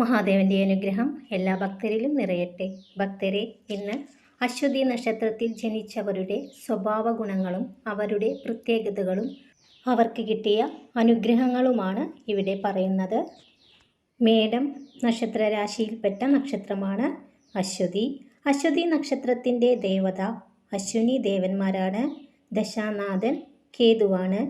മഹാദേവന്റെ അനുഗ്രഹം എല്ലാ ഭക്തരിലും നിറയട്ടെ. ഭക്തരെ ഇന്ന് അശ്വതി നക്ഷത്രത്തിൽ ജനിച്ചവരുടെ സ്വഭാവ ഗുണങ്ങളും അവരുടെ പ്രത്യേകതകളും അവർക്ക് കിട്ടിയ അനുഗ്രഹങ്ങളുമാണ് ഇവിടെ പറയുന്നത്. മേടം നക്ഷത്രരാശിയിൽപ്പെട്ട നക്ഷത്രമാണ് അശ്വതി. അശ്വതി നക്ഷത്രത്തിന്റെ ദേവത അശ്വിനി ദേവന്മാരാണ്. ദശാനാഥൻ കേതുവാണ്.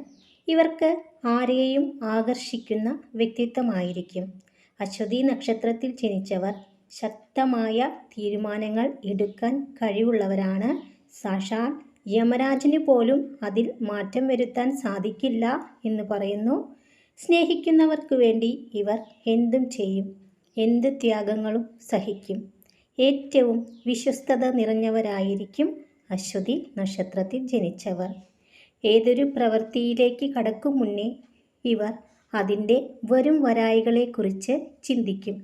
ഇവർക്ക് ആരെയും ആകർഷിക്കുന്ന വ്യക്തിത്വമായിരിക്കും. അശ്വതി നക്ഷത്രത്തിൽ ജനിച്ചവർ ശക്തമായ തീരുമാനങ്ങൾ എടുക്കാൻ കഴിവുള്ളവരാണ്. സാക്ഷാൽ യമരാജന് പോലും അതിൽ മാറ്റം വരുത്താൻ സാധിക്കില്ല എന്ന് പറയുന്നു. സ്നേഹിക്കുന്നവർക്ക് വേണ്ടി ഇവർ എന്തും ചെയ്യും എന്ത് ത്യാഗങ്ങളും സഹിക്കും. ഏറ്റവും വിശ്വസ്തത നിറഞ്ഞവരായിരിക്കും അശ്വതി നക്ഷത്രത്തിൽ ജനിച്ചവർ. ഏതൊരു പ്രവൃത്തിയിലേക്ക് കടക്കും മുന്നേ ഇവർ അതിന്റെ വരും വരായികളെക്കുറിച്ച് ചിന്തിക്കും.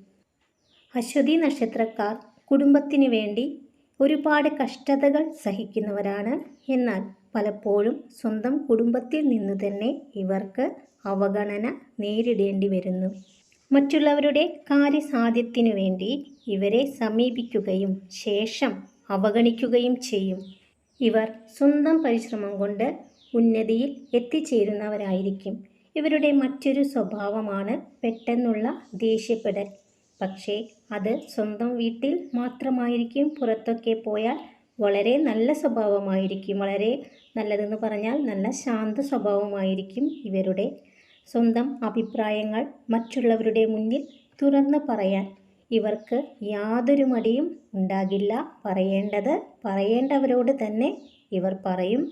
അശ്വതി നക്ഷത്രക്കാർ കുടുംബത്തിന് വേണ്ടി ഒരുപാട് കഷ്ടതകൾ സഹിക്കുന്നവരാണ്. എന്നാൽ പലപ്പോഴും സ്വന്തം കുടുംബത്തിൽ നിന്ന് തന്നെ ഇവർക്ക് അവഗണന നേരിടേണ്ടി വരുന്നു. മറ്റുള്ളവരുടെ കാര്യസാധ്യത്തിനു വേണ്ടി ഇവരെ സമീപിക്കുകയും ശേഷം അവഗണിക്കുകയും ചെയ്യും. ഇവർ സ്വന്തം പരിശ്രമം കൊണ്ട് ഉന്നതിയിൽ എത്തിച്ചേരുന്നവരായിരിക്കും. ഇവരുടെ മറ്റൊരു സ്വഭാവമാണ് പെട്ടെന്നുള്ള ദേഷ്യപ്പെടൽ. പക്ഷേ അത് സ്വന്തം വീട്ടിൽ മാത്രമായിരിക്കും പുറത്തൊക്കെ പോയാൽ വളരെ നല്ല സ്വഭാവമായിരിക്കും. വളരെ നല്ലതെന്ന് പറഞ്ഞാൽ നല്ല ശാന്ത സ്വഭാവമായിരിക്കും ഇവരുടെ സ്വന്തം അഭിപ്രായങ്ങൾ മറ്റുള്ളവരുടെ മുന്നിൽ തുറന്നു പറയാൻ. ഇവർക്ക് യാതൊരു മടിയും ഉണ്ടാകില്ല. പറയേണ്ടത് പറയേണ്ടവരോട് തന്നെ ഇവർ പറയും.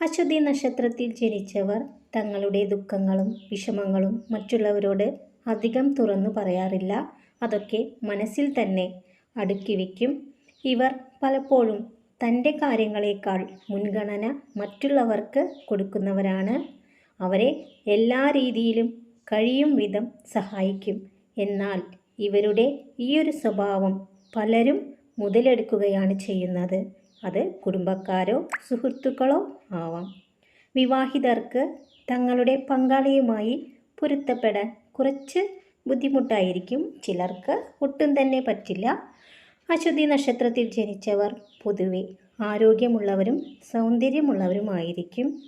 അശ്വതി നക്ഷത്രത്തിൽ ജനിച്ചവർ തങ്ങളുടെ ദുഃഖങ്ങളും വിഷമങ്ങളും മറ്റുള്ളവരോട് അധികം തുറന്നു പറയാറില്ല. അതൊക്കെ മനസ്സിൽ തന്നെ അടുക്കി വയ്ക്കും. ഇവർ പലപ്പോഴും തന്റെ കാര്യങ്ങളെക്കാൾ മുൻഗണന മറ്റുള്ളവർക്ക് കൊടുക്കുന്നവരാണ്. അവരെ എല്ലാ രീതിയിലും കഴിയും വിധം സഹായിക്കും. എന്നാൽ ഇവരുടെ ഈയൊരു സ്വഭാവം പലരും മുതലെടുക്കുകയാണ് ചെയ്യുന്നത്. അത് കുടുംബക്കാരോ സുഹൃത്തുക്കളോ ആവാം. വിവാഹിതർക്ക് തങ്ങളുടെ പങ്കാളിയുമായി പൊരുത്തപ്പെടാൻ കുറച്ച് ബുദ്ധിമുട്ടായിരിക്കും. ചിലർക്ക് ഒട്ടും തന്നെ പറ്റില്ല. അശ്വതി നക്ഷത്രത്തിൽ ജനിച്ചവർ പൊതുവെ ആരോഗ്യമുള്ളവരും സൗന്ദര്യമുള്ളവരുമായിരിക്കും.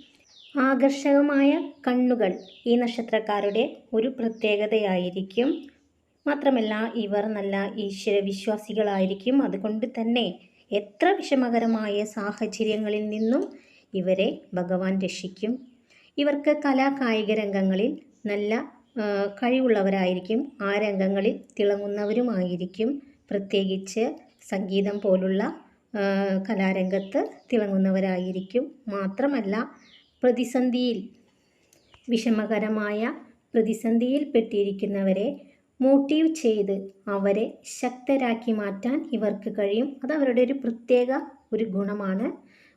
ആകർഷകമായ കണ്ണുകൾ ഈ നക്ഷത്രക്കാരുടെ ഒരു പ്രത്യേകതയായിരിക്കും. മാത്രമല്ല ഇവർ നല്ല ഈശ്വരവിശ്വാസികളായിരിക്കും. അതുകൊണ്ട് തന്നെ എത്ര വിഷമകരമായ സാഹചര്യങ്ങളിൽ നിന്നും ഇവരെ ഭഗവാൻ രക്ഷിക്കും. ഇവർക്ക് കലാ കായിക രംഗങ്ങളിൽ നല്ല കഴിവുള്ളവരായിരിക്കും. ആ രംഗങ്ങളിൽ തിളങ്ങുന്നവരുമായിരിക്കും. പ്രത്യേകിച്ച് സംഗീതം പോലുള്ള കലാരംഗത്ത് തിളങ്ങുന്നവരായിരിക്കും. മാത്രമല്ല പ്രതിസന്ധിയിൽ വിഷമകരമായ പ്രതിസന്ധിയിൽ പെട്ടിരിക്കുന്നവരെ മോട്ടീവ് ചെയ്ത് അവരെ ശക്തരാക്കി മാറ്റാൻ ഇവർക്ക് കഴിയും. അത് അവരുടെ ഒരു പ്രത്യേക ഒരു ഗുണമാണ്.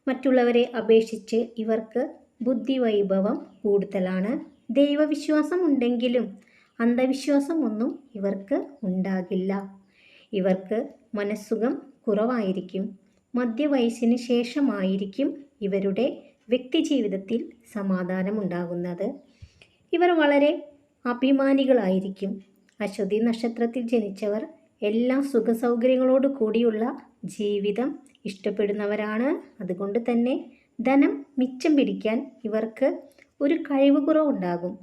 മറ്റുള്ളവരെ അപേക്ഷിച്ച് ഇവർക്ക് ബുദ്ധിവൈഭവം കൂടുതലാണ്. ദൈവവിശ്വാസം ഉണ്ടെങ്കിലും അന്ധവിശ്വാസം ഒന്നും ഇവർക്ക് ഉണ്ടാകില്ല. ഇവർക്ക് മനസ്സുഖം കുറവായിരിക്കും. മധ്യവയസ്സിന് ശേഷമായിരിക്കും ഇവരുടെ വ്യക്തിജീവിതത്തിൽ സമാധാനമുണ്ടാകുന്നത്. ഇവർ വളരെ അഭിമാനികളായിരിക്കും. അശ്വതി നക്ഷത്രത്തിൽ ജനിച്ചവർ എല്ലാ സുഖസൗകര്യങ്ങളോട് കൂടിയുള്ള ജീവിതം ഇഷ്ടപ്പെടുന്നവരാണ്. അതുകൊണ്ട് തന്നെ ധനം മിച്ചം പിടിക്കാൻ ഇവർക്ക് ഒരു കഴിവ് കുറവുണ്ടാകും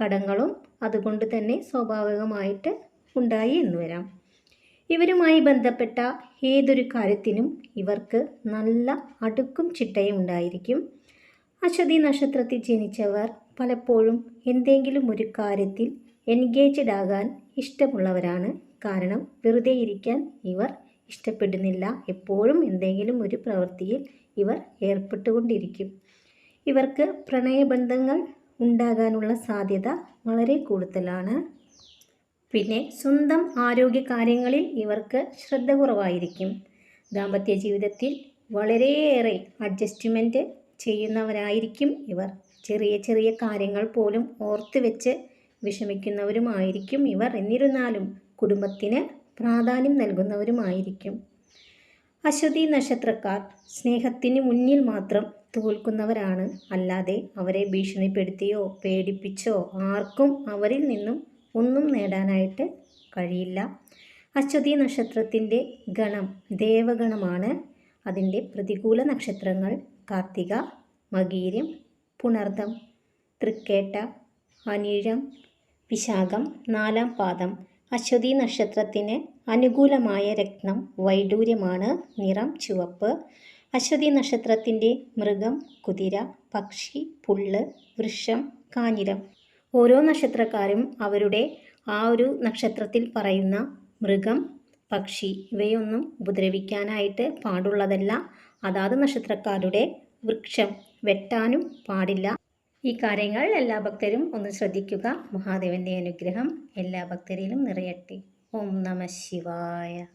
കടങ്ങളും അതുകൊണ്ട് തന്നെ സ്വാഭാവികമായിട്ട് ഉണ്ടായി എന്ന് വരാം. ഇവരുമായി ബന്ധപ്പെട്ട ഏതൊരു കാര്യത്തിനും ഇവർക്ക് നല്ല അടുക്കും ചിട്ടയും ഉണ്ടായിരിക്കും. അശ്വതി നക്ഷത്രത്തിൽ ജനിച്ചവർ പലപ്പോഴും എന്തെങ്കിലും ഒരു കാര്യത്തിൽ എൻഗേജ്ഡ് ആകാൻ ഇഷ്ടമുള്ളവരാണ്. കാരണം വെറുതെ ഇരിക്കാൻ ഇവർ ഇഷ്ടപ്പെടുന്നില്ല. എപ്പോഴും എന്തെങ്കിലും ഒരു പ്രവൃത്തിയിൽ ഇവർ ഏർപ്പെട്ടുകൊണ്ടിരിക്കും. ഇവർക്ക് പ്രണയബന്ധങ്ങൾ ഉണ്ടാകാനുള്ള സാധ്യത വളരെ കൂടുതലാണ്. പിന്നെ സ്വന്തം ആരോഗ്യ കാര്യങ്ങളിൽ ഇവർക്ക് ശ്രദ്ധ കുറവായിരിക്കും. ദാമ്പത്യ ജീവിതത്തിൽ വളരെയേറെ അഡ്ജസ്റ്റ്മെന്റ് ചെയ്യുന്നവരായിരിക്കും ഇവർ. ചെറിയ ചെറിയ കാര്യങ്ങൾ പോലും ഓർത്ത് വെച്ച് വിഷമിക്കുന്നവരുമായിരിക്കും ഇവർ. എന്നിരുന്നാലും കുടുംബത്തിന് പ്രാധാന്യം നൽകുന്നവരുമായിരിക്കും. അശ്വതി നക്ഷത്രക്കാർ സ്നേഹത്തിന് മുന്നിൽ മാത്രം തോൽക്കുന്നവരാണ്. അല്ലാതെ അവരെ ഭീഷണിപ്പെടുത്തിയോ പേടിപ്പിച്ചോ ആർക്കും അവരിൽ നിന്നും ഒന്നും നേടാനായിട്ട് കഴിയില്ല. അശ്വതി നക്ഷത്രത്തിന്റെ ഗണം ദേവഗണമാണ്. അതിന്റെ പ്രതികൂല നക്ഷത്രങ്ങൾ കാർത്തിക മകീരം പുണർദം തൃക്കേട്ട അനിഴം വിശാഖം നാലാം പാദം. അശ്വതി നക്ഷത്രത്തിന് അനുകൂലമായ രക്തം വൈഡൂര്യമാണ് നിറം ചുവപ്പ്. അശ്വതി നക്ഷത്രത്തിന്റെ മൃഗം കുതിര പക്ഷി പുള്ള് വൃക്ഷം കാഞ്ഞിരം. ഓരോ നക്ഷത്രക്കാരും അവരുടെ ആ ഒരു നക്ഷത്രത്തിൽ പറയുന്ന മൃഗം പക്ഷി ഇവയൊന്നും ഉപദ്രവിക്കാനായിട്ട് പാടുള്ളതല്ല. അതാത് നക്ഷത്രക്കാരുടെ വൃക്ഷം. വെട്ടാനും പാടില്ല. ഈ കാര്യങ്ങൾ എല്ലാ ഭക്തരും ഒന്ന് ശ്രദ്ധിക്കുക. മഹാദേവന്റെ അനുഗ്രഹം എല്ലാ ഭക്തരിലും നിറയട്ടെ. ഓം നമ ശിവായ.